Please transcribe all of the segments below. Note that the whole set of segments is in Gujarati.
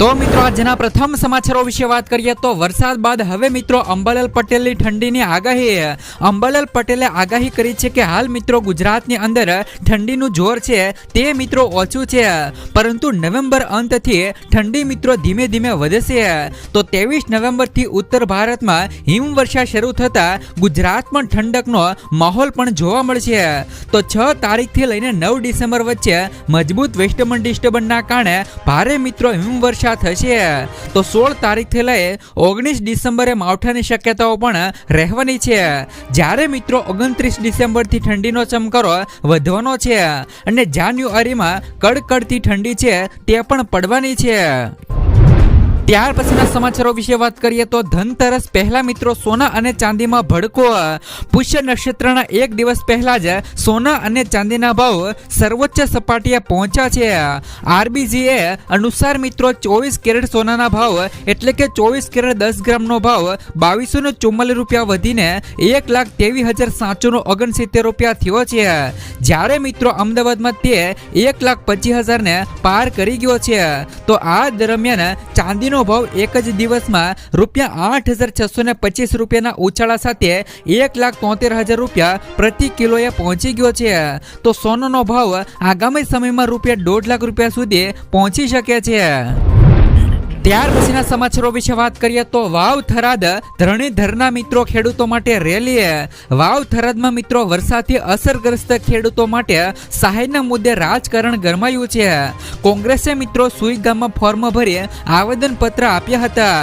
તો મિત્રો, આજના પ્રથમ સમાચારો વિશે વાત કરીએ તો વરસાદ બાદ હવે મિત્રો અંબાલાલ પટેલની ઠંડીની આગાહી. અંબાલાલ પટેલે આગાહી કરી છે કે હાલ મિત્રો ગુજરાતની અંદર ઠંડીનું જોર છે, તે મિત્રો ઓછું છે. પરંતુ નવેમ્બર અંતથી ઠંડી મિત્રો ધીમે ધીમે વધશે. તો ત્રેવીસ નવેમ્બરથી ઉત્તર ભારતમાં હિમવર્ષા શરૂ થતા ગુજરાતમાં ઠંડકનો માહોલ પણ જોવા મળશે. તો છ તારીખથી લઈને નવ ડિસેમ્બર વચ્ચે મજબૂત વેસ્ટર્ન ડિસ્ટર્બન્સના કારણે ભારે મિત્રો હિમવર્ષા થશે, તો સોળ તારીખથી લઈ ઓગણીસ ડિસેમ્બરે માવઠાની શક્યતાઓ પણ રહેવાની છે. જ્યારે મિત્રો ઓગણત્રીસ ડિસેમ્બરથી ઠંડીનો ચમકારો વધવાનો છે અને જાન્યુઆરીમાં કડકડતી ઠંડી છે તે પણ પડવાની છે. ત્યાર પછીના સમાચારો વિશે વાત કરીએ તો ધનતેરસ પહેલા મિત્રો સોના અને ચાંદીમાં ભડકો. પુષ્ય નક્ષત્રના એક દિવસ પહેલા જ સોના અને ચાંદીના ભાવ સર્વોચ્ચ સપાટીએ પહોંચ્યા છે. આરબીજીએ અનુસાર મિત્રો ચોવીસ કેરેટ સોનાના ભાવ એટલે કે ચોવીસ કેરેટ દસ ગ્રામનો ભાવ બાવીસો ને ચુમ્માલીસ રૂપિયા વધીને એક લાખ ત્રેવીસ હજાર સાતસો ઓગણસિત્તેર રૂપિયા થયો છે. જ્યારે મિત્રો અમદાવાદમાં તે એક લાખ પચીસ હજારને પાર કરી ગયો છે. તો આ દરમિયાન ચાંદીનો ભાવ એક જ દિવસમાં રૂપિયા આઠ હજાર છસો ને પચીસ રૂપિયાના ઉછાળા સાથે એક લાખ તોતેર હજાર રૂપિયા પ્રતિ કિલોએ પહોંચી ગયો છે. તો સોનાનો ભાવ આગામી સમયમાં રૂપિયા દોઢ લાખ રૂપિયા સુધી પહોંચી શકે છે. ત્યાર પછીના સમાચારો વિશે વાત કરીએ તો વાવ થરાદ ધરણીધરના મિત્રો ખેડૂતો માટે રેલી વાવ થરાદમાં મિત્રો વરસાદથી અસરગ્રસ્ત ખેડૂતો માટે સહાયના મુદ્દે રાજકારણ ગરમાયું છે. કોંગ્રેસે મિત્રો સુઈ ગામમાં ફોર્મ ભરી આવેદન પત્ર આપ્યા હતા.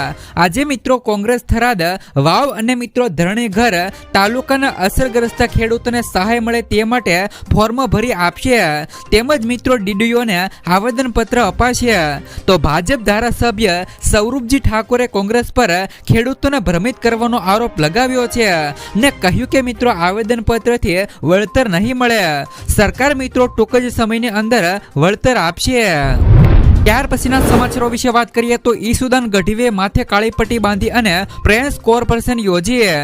આજે મિત્રો કોંગ્રેસ થરાદ વાવ અને મિત્રો ધરણીઘર તાલુકાના અસરગ્રસ્ત ખેડૂતોને સહાય મળે તે માટે ફોર્મ ભરી આપશે. તેમજ મિત્રો ડીડીઓને આવેદન પત્ર અપાશે. તો ભાજપ ધારાસભ્ય સૌરભજી ઠાકોરે કોંગ્રેસ પર ખેડૂતોને ભ્રમિત કરવાનો આરોપ લગાવ્યો છે ને કહ્યું કે મિત્રો આવેદન પત્રથી વળતર નહીં મળે. સરકાર મિત્રો ટૂંક જ સમયની અંદર વળતર આપશે. ત્યાર પછીના સમાચારો વિશે વાત કરીએ તો ઈસુદાન ગઢવીએ માથે કાળી પટ્ટી બાંધી અને પ્રેસ કોર્પોરેશન યોજીએ.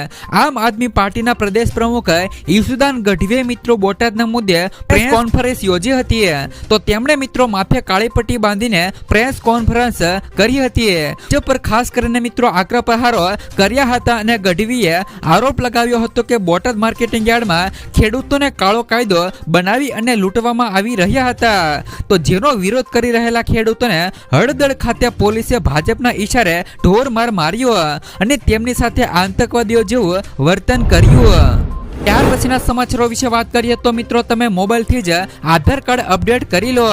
આમ આદમી પાર્ટીના પ્રદેશ પ્રમુખ ઈસુદાન ગઢવીએ મિત્રો બોટાદના મુદ્દે પ્રેસ કોન્ફરન્સ યોજી હતી. તો તેમણે મિત્રો માથે કાળી પટ્ટી બાંધીને પ્રેસ કોન્ફરન્સ કરી હતી. જે પર ખાસ કરીને મિત્રો આકરા પ્રહારો કર્યા હતા અને ગઢવીએ આરોપ લગાવ્યો હતો કે બોટાદ માર્કેટિંગ યાર્ડમાં ખેડૂતોને કાળો કાયદો બનાવી અને લૂંટવામાં આવી રહ્યા હતા. તો જેનો વિરોધ કરી રહેલા ખેડૂતોને હળદળ ખાતે પોલીસે ભાજપના ઈશારે ઢોર માર માર્યો અને તેમની સાથે આતંકવાદીઓ જેવું વર્તન કર્યું. ત્યાર પછીના સમાચારો વિશે વાત કરીએ તો મિત્રો તમે મોબાઈલથી જ આધાર કાર્ડ અપડેટ કરી લો.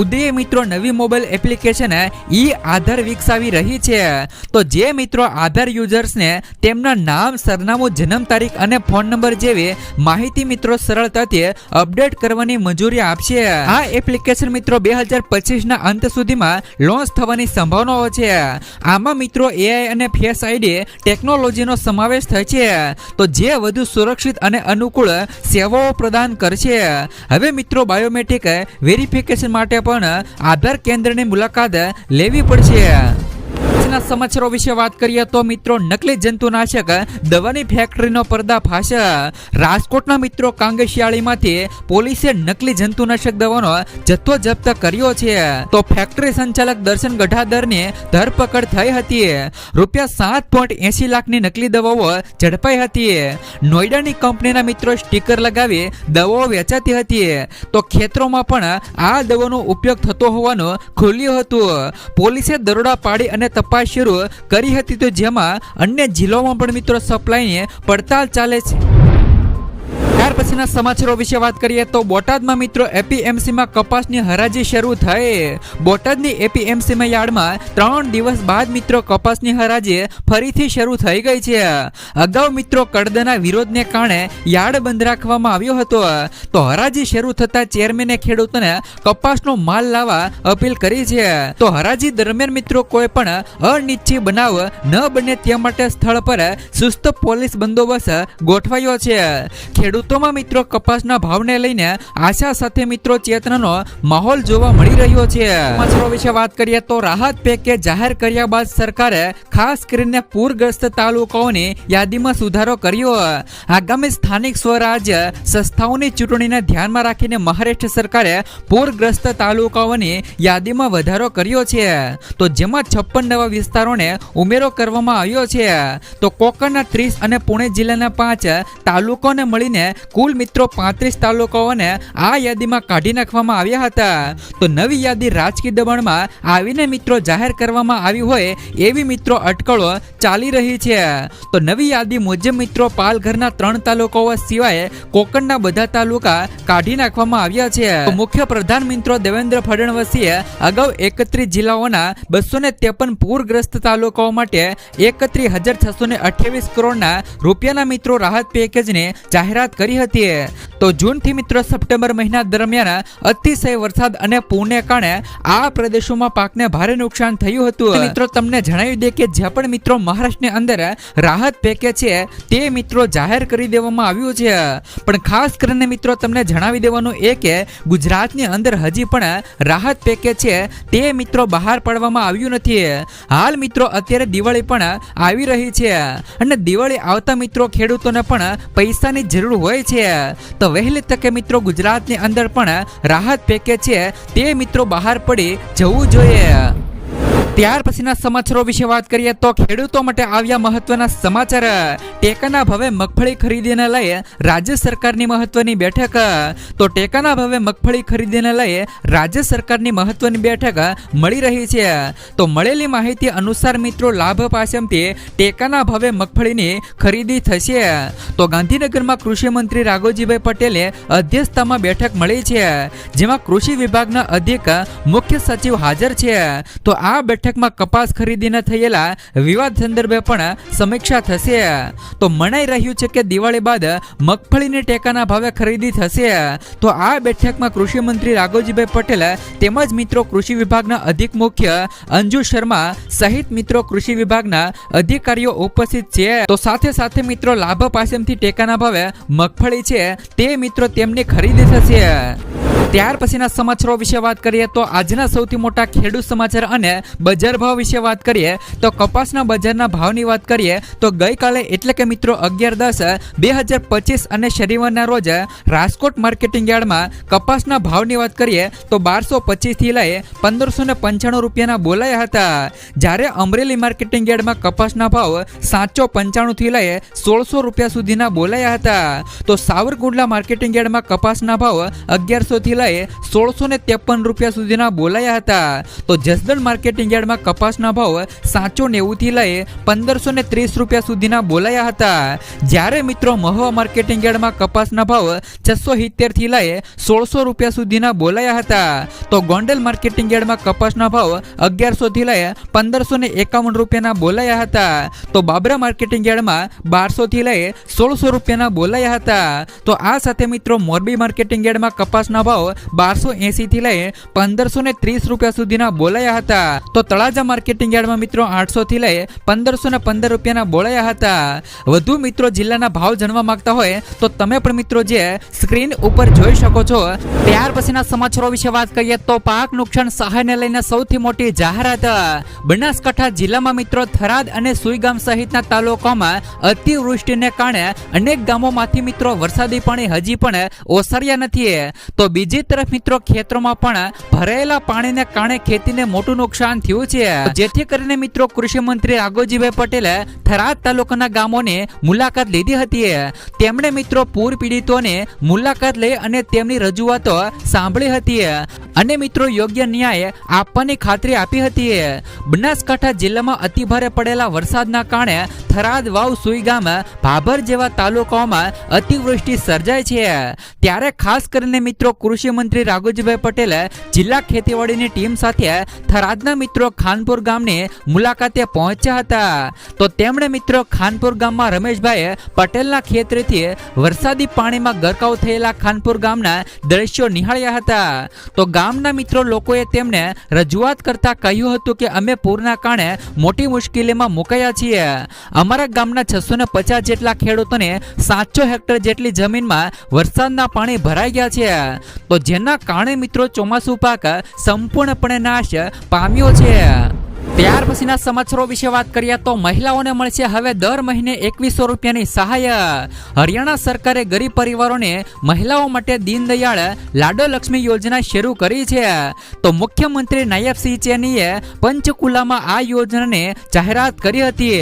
ઉદય મિત્રો નવી મોબાઈલ એપ્લિકેશન ઈ આધાર વિકસાવી રહી છે. તો જે મિત્રો આધાર યુઝર્સને તેમના નામ, સરનામું, જન્મ તારીખ અને ફોન નંબર જેવી માહિતી મિત્રો સરળતાથી અપડેટ કરવાની મંજૂરી આપશે. આ એપ્લિકેશન મિત્રો બે હજાર પચીસના અંત સુધીમાં લોન્ચ થવાની સંભાવનાઓ છે. આમાં મિત્રો એઆઈ અને ફેસ આઈડી ટેકનોલોજીનો સમાવેશ થાય છે. તો જે વધુ સુરક્ષિત અને અનુકૂળ સેવાઓ પ્રદાન કરશે. હવે મિત્રો, બાયોમેટ્રિક વેરિફિકેશન માટે પણ આધાર કેન્દ્રની મુલાકાત લેવી પડશે. આજના સમાચારો વિશે વાત કરીએ તો મિત્રો નકલી જંતુનાશક દવાની ફેક્ટરીનો પર્દાફાશ. રાજકોટના મિત્રો કાંગશિયાળીમાંથી પોલીસે નકલી જંતુનાશક દવાનો જથ્થો જપ્ત કર્યો છે. તો ફેક્ટરી સંચાલક દર્શન ગઢાદરની ધરપકડ થઈ હતી. રૂપિયા સાત પોઈન્ટ એસી લાખની નકલી દવાઓ ઝડપાઈ હતી. નોઈડાની કંપનીના મિત્રો સ્ટીકર લગાવી દવાઓ વેચાતી હતી. તો ખેતરોમાં પણ આ દવાનો ઉપયોગ થતો હોવાનું ખુલ્યું હતું. પોલીસે દરોડા પાડી અને તપાસ શરૂ કરી હતી તો જેમાં અન્ય જિલ્લાઓમાં પણ મિત્રો સપ્લાયની પડતાલ ચાલે છે. ત્યાર પછીના સમાચારો વિશે વાત કરીએ તો બોટાદમાં મિત્રો એપીએમસીમાં કપાસની હરાજી શરૂ થઈ. બોટાદની એપીએમસીમાં યાર્ડમાં ત્રણ દિવસ બાદ મિત્રો કપાસની હરાજી ફરીથી શરૂ થઈ ગઈ છે. અગાઉ મિત્રો કડદના વિરોધને કારણે યાર્ડ બંધ રાખવામાં આવ્યો હતો. તો હરાજી શરૂ થતા ચેરમેને ખેડૂતોને કપાસનો માલ લાવવા અપીલ કરી છે. તો હરાજી દરમિયાન મિત્રો કોઈ પણ અનિચ્છિત બનાવ ન બને તે માટે સ્થળ પર સુસ્ત પોલીસ બંદોબસ્ત ગોઠવાયો છે. ખેડૂતોમાં મિત્રો કપાસના ભાવને લઈને આશા સાથે મિત્રો ચેતનાનો માહોલ જોવા મળી રહ્યો છે. મચરો વિશે વાત કરીએ તો રાહત પેકેજ જાહેર કર્યા બાદ સરકારે ખાસ કરીને પૂરગ્રસ્ત તાલુકાઓની યાદીમાં સુધારો કર્યો. આગામી સ્થાનિક સ્વરાજ્ય સંસ્થાઓની ચૂંટણીને ધ્યાનમાં રાખીને મહારાષ્ટ્ર સરકારે પૂરગ્રસ્ત તાલુકાઓની યાદીમાં વધારો કર્યો છે. તો જેમાં છપ્પન નવા વિસ્તારોને ઉમેરો કરવામાં આવ્યો છે. તો કોકણના ત્રીસ અને પુણે જિલ્લાના પાંચ તાલુકોને મળીને કુલ મિત્રો પાંત્રીસ તાલુકાઓને આ યાદીમાં કાઢી નાખવામાં આવ્યા હતા. તો નવી યાદી રાજકીય દબાણમાં આવીને મિત્રો જાહેર કરવામાં આવી હોય એવી મિત્રો અટકળો ચાલી રહી છે. તો નવી યાદી મુજબ મિત્રો પાલઘરના ત્રણ તાલુકાઓ સિવાય કોકણના બધા તાલુકા કાઢી નાખવામાં આવ્યા છે. મુખ્ય પ્રધાન મિત્રો દેવેન્દ્ર ફડણવીસીએ અગાઉ એકત્રીસ જિલ્લાઓના બસો ને ત્રેપન પૂરગ્રસ્ત તાલુકાઓ માટે એકત્રીસ હજાર છસો ને અઠ્યાવીસ કરોડના રૂપિયાના મિત્રો રાહત પેકેજની જાહેરાત કરી હતી. તો જૂનથી મિત્રો સપ્ટેમ્બર મહિના દરમિયાન અતિશય વરસાદ અને પૂરને કારણે આ પ્રદેશોમાં પાકને ભારે નુકસાન થયું હતું. મિત્રો તમને જણાવી દે કે જે પણ મિત્રો મહારાષ્ટ્રની અંદર રાહત પેકેજ છે, તે મિત્રો જાહેર કરી દેવામાં આવ્યું છે. પણ ખાસ કરીને મિત્રો તમને જણાવી દેવાનું એ કે ગુજરાતની અંદર હજી પણ રાહત પેકેજ છે, તે મિત્રો બહાર પાડવામાં આવ્યું નથી. હાલ મિત્રો અત્યારે દિવાળી પણ આવી રહી છે. અને દિવાળી આવતા મિત્રો ખેડૂતોને પણ પૈસાની જરૂર હોય છે. તો વહેલી તકે મિત્રો ગુજરાતની અંદર પણ રાહત પેકેજ છે. તે મિત્રો બહાર પડી જવું જોઈએ. ત્યાર પછીના સમાચારો વિશે વાત કરીએ તો ખેડૂતો માટે આવ્યા મહત્વના સમાચાર. ટેકાના ભાવે મગફળી ખરીદીને લઈ રાજ્ય સરકારની મહત્વની બેઠક. તો ટેકાના ભાવે મગફળી ખરીદીને લઈ રાજ્ય સરકારની મહત્વની બેઠક મળી રહી છે. તો મળેલી માહિતી અનુસાર મિત્રો, લાભ પાસેથી ટેકાના ભાવે મગફળીની ખરીદી થશે. તો ગાંધીનગરમાં કૃષિ મંત્રી રાઘોજીભાઈ પટેલે અધ્યક્ષતામાં બેઠક મળી છે. જેમાં કૃષિ વિભાગના અધિક મુખ્ય સચિવ હાજર છે. તો આ બેઠકમાં કપાસ ખરીદીના થયેલા વિવાદ સંદર્ભે પણ સમીક્ષા થશે. તો મનાઈ રહ્યું છે કે દિવાળી બાદ મગફળીની ટેકાના ભાવે ખરીદી થશે. તો આ બેઠકમાં કૃષિ મંત્રી રાઘોજીભાઈ પટેલ તેમજ મિત્રો કૃષિ વિભાગના અધિક મુખ્ય અંજુ શર્મા સહિત મિત્રો કૃષિ વિભાગના અધિકારીઓ ઉપસ્થિત છે. તો સાથે સાથે મિત્રો લાભ પાસેથી ટેકાના ભાવે મગફળી છે તે મિત્રો તેમની ખરીદી થશે. ત્યાર પછીના સમાચારો વિશે વાત કરીએ તો આજના સૌથી મોટા ખેડૂત સમાચાર અને બજાર ભાવ વિશે વાત કરીએ તો કપાસના બજારના ભાવની વાત કરીએ તો ગઈકાલે એટલે કે મિત્રો અગિયાર દસ, બે હજાર પચીસ અને શનિવારના રોજ રાજકોટ માર્કેટિંગ યાર્ડમાં કપાસના ભાવની વાત કરીએ તો બારસો પચીસથી લઈ પંદરસો ને પંચાણું રૂપિયાના બોલાયા હતા. જ્યારે અમરેલી માર્કેટિંગ યાર્ડમાં કપાસના ભાવ સાતસો પંચાણુંથી લઈ સોળસો રૂપિયા સુધીના બોલાયા હતા. તો સાવરકુંડલા માર્કેટિંગ યાર્ડમાં કપાસના ભાવ અગિયારસોથી લઈ સોળસો ને ત્રેપન રૂપિયા સુધીના બોલાયા હતા. તો જસદણ માર્કેટિંગ યાર્ડમાં કપાસના ભાવ સાતસો નેવુંથી લઈ પંદરસો ને ત્રીસ રૂપિયા સુધીના બોલાયા હતા. જ્યારે મિત્રો મહુવા માર્કેટિંગ યાર્ડમાં કપાસના ભાવ છસો સિત્તેરથી લઈ સોળસો રૂપિયા સુધીના બોલાયા હતા. તો ગોંડલ માર્કેટિંગ યાર્ડમાં કપાસના ભાવ અગિયારસોથી લઈ પંદરસો ને એકાવન રૂપિયાના બોલાયા હતા. તો બાબરા માર્કેટિંગ યાર્ડમાં બારસોથી લઈ સોળસો રૂપિયાના બોલાયા હતા. તો આ સાથે મિત્રો મોરબી માર્કેટિંગ યાર્ડમાં કપાસના ભાવ બારસો એંસીથી લઈ પંદરસો ને ત્રીસ રૂપિયા સુધીના બોલાયા હતા. તો તળાજા માર્કેટિંગ યાર્ડમાં મિત્રો આઠસોથી લઈ પંદરસો ને પંદર રૂપિયાના બોલાયા હતા. વધુ મિત્રો જિલ્લાના ભાવ જાણવા માંગતા હોય તો તમે પણ મિત્રો જે સ્ક્રીન ઉપર જોઈ શકો છો. ત્યાર પછીના સમાચારો વિશે વાત કરીએ તો પાક નુકસાન સહાયને લઈને સૌથી મોટી જાહેરાત. બનાસકાંઠા જિલ્લામાં મિત્રો થરાદ અને સુઈગામ સહિતના તાલુકામાં અતિવૃષ્ટિને કારણે અનેક ગામોમાંથી મિત્રો વરસાદી પાણી હજી પણ ઓસર્યા નથી. તો બીજી તરફ મિત્રો, ખેતરોમાં પણ ભરાયેલા પાણીને કારણે ખેતીને મોટું નુકસાન થયું છે. જેથી કરીને મિત્રો, કૃષિ મંત્રી રાઘોજીભાઈ પટેલે થરાદ તાલુકાના ગામોની મુલાકાત લીધી હતી. તેમણે મિત્રો, પૂર પીડિતોને મુલાકાત લઈ અને તેમની રજૂઆતો સાંભળી હતી. અને મિત્રો, યોગ્ય ન્યાય આપવાની ખાતરી આપી હતી. બનાસકાંઠા જિલ્લામાં અતિભારે પડેલા વરસાદના કારણે થરાદ વાવ સુઈગામ ભાભર જેવા તાલુકાઓમાં અતિવૃષ્ટિ સર્જાય છે. ત્યારે ખાસ કરીને મિત્રો, કૃષિ મંત્રી રાઘુજીભાઈ પટેલે જિલ્લા ખેતીવાડીની ટીમ સાથે થરાદના મિત્રો ખાનપુર ગામની મુલાકાતે પહોંચ્યા હતા. તો તેમણે મિત્રો ખાનપુર ગામમાં રમેશભાઈ પટેલના ખેતરેથી વરસાદી પાણીમાં ગરકાવ થયેલા ખાનપુર ગામના દ્રશ્યો નિહાળ્યા હતા. તો ગામના મિત્રો લોકોએ તેમને રજૂઆત કરતા કહ્યું હતું કે અમે પૂરના કારણે મોટી મુશ્કેલીમાં મુકાયા છીએ. અમારા ગામના છસો ને પચાસ જેટલા ખેડૂતોને સાતસો હેક્ટર જેટલી જમીનમાં વરસાદના પાણી ભરાઈ ગયા છે. તો જેના કારણે મિત્રો ચોમાસું પાક સંપૂર્ણપણે નાશ પામ્યો છે. ત્યાર પછીના સમાચારો વિશે વાત કરીએ તો મહિલાઓને મળશે હવે દર મહિને એકવીસો રૂપિયાની સહાય. હરિયાણા સરકારે ગરીબ પરિવારોને મહિલાઓ માટે દીનદયાળ લાડો લક્ષ્મી યોજના શરૂ કરી છે. તો મુખ્યમંત્રી નાયબસિંહ ચેનીએ પંચકુલામાં આ યોજનાને જાહેરાત કરી હતી.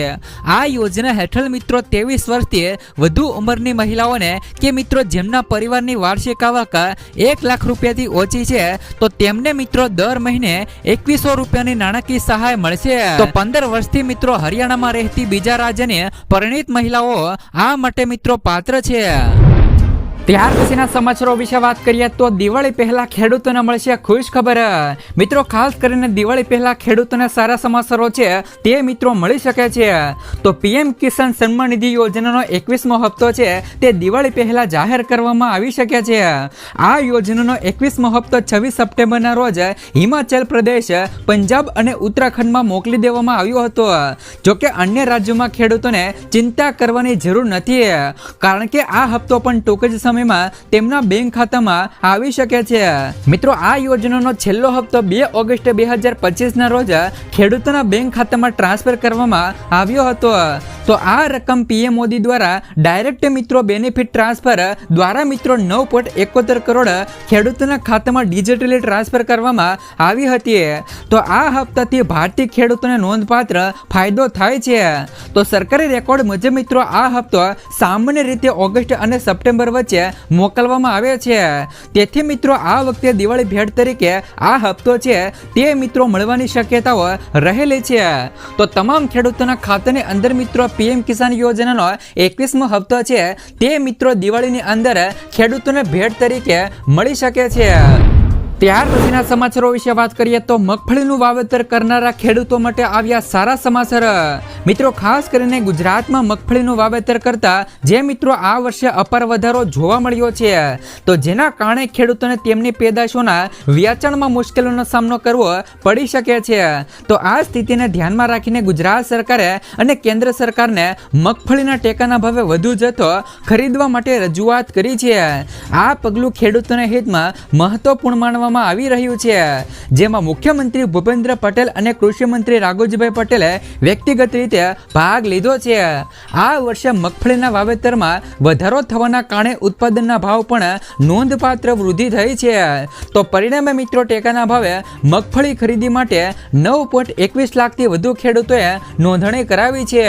આ યોજના હેઠળ મિત્રો ત્રેવીસ વર્ષથી વધુ ઉંમરની મહિલાઓને કે મિત્રો જેમના પરિવારની વાર્ષિક આવક એક લાખ રૂપિયાથી ઓછી છે, તો તેમને મિત્રો દર મહિને એકવીસો રૂપિયાની નાણાકીય સહાય મળશે. તો પંદર વર્ષથી મિત્રો હરિયાણામાં રહેતી બીજા રાજ્યની પરિણીત મહિલાઓ આ માટે મિત્રો પાત્ર છે. ત્યાર પછીના સમાચારો વિશે વાત કરીએ તો દિવાળી પહેલા ખેડૂતોને મળશે ખુશ ખબર. મિત્રો, ખાસ કરીને દિવાળી પહેલા ખેડૂતોને સારા સમાચારો છે, તે મિત્રો મળી શકે છે. તો પીએમ કિસાન સન્માન નિધિ યોજનાનો એકવીસમો હપ્તો છે, તે દિવાળી પહેલા જાહેર કરવામાં આવી શકે છે. આ યોજનાનો એકવીસમો હપ્તો છવ્વીસ સપ્ટેમ્બરના રોજ હિમાચલ પ્રદેશ, પંજાબ અને ઉત્તરાખંડમાં મોકલી દેવામાં આવ્યો હતો. જોકે અન્ય રાજ્યોમાં ખેડૂતોને ચિંતા કરવાની જરૂર નથી, કારણ કે આ હપ્તો પણ ટૂંક જ સમયમાં તેમના બેંક ખાતામાં આવી શકે છે. મિત્રો, આ યોજનાનો છેલ્લો હપ્તો બે ઓગસ્ટ બે હજાર પચીસના રોજ ખેડૂતોના બેંક ખાતામાં ટ્રાન્સફર કરવામાં આવ્યો હતો. તો આ રકમ પીએમ મોદી દ્વારા ડાયરેક્ટ મિત્રો બેનિફિટ ટ્રાન્સફર દ્વારા મિત્રો નવ પોઈન્ટ એકોતેર કરોડ ખેડૂતોના ખાતામાં ડિજિટલી ટ્રાન્સફર કરવામાં આવી હતી. તો આ હપ્તાથી ભારતીય ખેડૂતોને નોંધપાત્ર ફાયદો થાય છે. તો સરકારી રેકોર્ડ મુજબ મિત્રો, આ હપ્તો સામાન્ય રીતે ઓગસ્ટ અને સપ્ટેમ્બર વચ્ચે મોકલવામાં આવે છે. તેથી મિત્રો, આ વખતે દિવાળી ભેટ તરીકે આ હપ્તો છે તે મિત્રો મળવાની શક્યતાઓ રહેલી છે. તો તમામ ખેડૂતોના ખાતાની અંદર મિત્રો પીએમ કિસાન યોજનાનો એકવીસમો હપ્તો છે. તે મિત્રો દિવાળીની અંદર ખેડૂતોને ભેટ તરીકે મળી શકે છે. ત્યાર પછીના સમાચારો વિશે વાત કરીએ તો મગફળીનું વાવેતર કરનારા ખેડૂતો માટે આવ્યા સારા સમાચાર. મિત્રો, ખાસ કરીને ગુજરાતમાં મગફળીનું વાવેતર કરતા જે મિત્રો આ વર્ષે અપાર વધારો જોવા મળ્યો છે, તો જેના કારણે ખેડૂતોને તેમની પેદાશોના વેચાણમાં મુશ્કેલીનો સામનો કરવો પડી શકે છે. તો આ સ્થિતિને ધ્યાનમાં રાખીને ગુજરાત સરકારે અને કેન્દ્ર સરકારને મગફળીના ટેકાના ભાવે વધુ જથ્થો ખરીદવા માટે રજૂઆત કરી છે. આ પગલું ખેડૂતોના હિતમાં મહત્વપૂર્ણ માનવામાં આવી રહ્યું છે. જેમાં મુખ્યમંત્રી ભૂપેન્દ્ર પટેલ અને કૃષિમંત્રી રાઘોજીભાઈ પટેલે વ્યક્તિગત રીતે ભાગ લીધો છે. આ વર્ષે મગફળીના વાવેતરમાં વધારો થવાના કારણે ઉત્પાદનના ભાવ પણ નોંધપાત્ર વૃદ્ધિ થઈ છે. તો પરિણામે મિત્રો, ટેકાના ભાવે મગફળી ખરીદી માટે નવ પોઈન્ટ એકવીસ લાખથી વધુ ખેડૂતોએ નોંધણી કરાવી છે.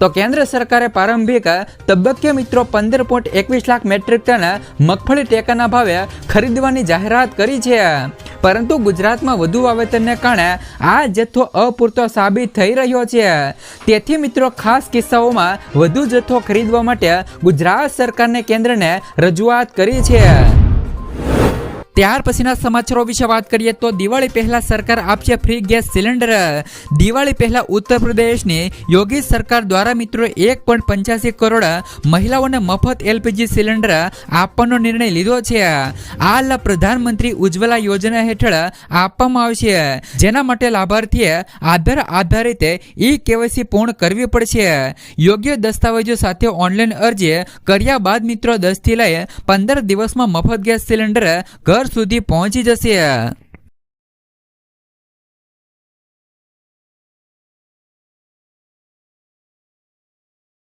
તો કેન્દ્ર સરકારે પ્રારંભિક તબક્કે મિત્રો, પંદર પોઈન્ટ એકવીસ લાખ મેટ્રિક ટન મગફળી ટેકાના ભાવે ખરીદવાની જાહેરાત કરી છે. પરંતુ ગુજરાતમાં વધુ વાવેતરને કારણે આ જથ્થો અપૂરતો સાબિત થઈ રહ્યો છે. તેથી મિત્રો, ખાસ કિસ્સાઓમાં વધુ જથ્થો ખરીદવા માટે ગુજરાત સરકારને કેન્દ્રને રજૂઆત કરી છે. ત્યાર પછીના સમાચારો વિશે વાત કરીએ તો દિવાળી પહેલા સરકાર આપશે ફ્રી ગેસ સિલિન્ડર. દિવાળી પહેલા ઉત્તર પ્રદેશની યોગી સરકાર દ્વારા મિત્રો એક પોઈન્ટ પંચ્યાસી કરોડ મહિલાઓને મફત એલપીજી સિલિન્ડર આપવાનો નિર્ણય લીધો છે. આ લાભ પ્રધાનમંત્રી ઉજ્જવલા યોજના હેઠળ આપવામાં આવશે. જેના માટે લાભાર્થીએ આધાર આધારિત ઈ કેવાયસી પૂર્ણ કરવી પડશે. યોગ્ય દસ્તાવેજો સાથે ઓનલાઈન અરજી કર્યા બાદ મિત્રો દસથી લઈ પંદર દિવસમાં મફત ગેસ સિલિન્ડર ઘર સુધી પહોંચી જશે.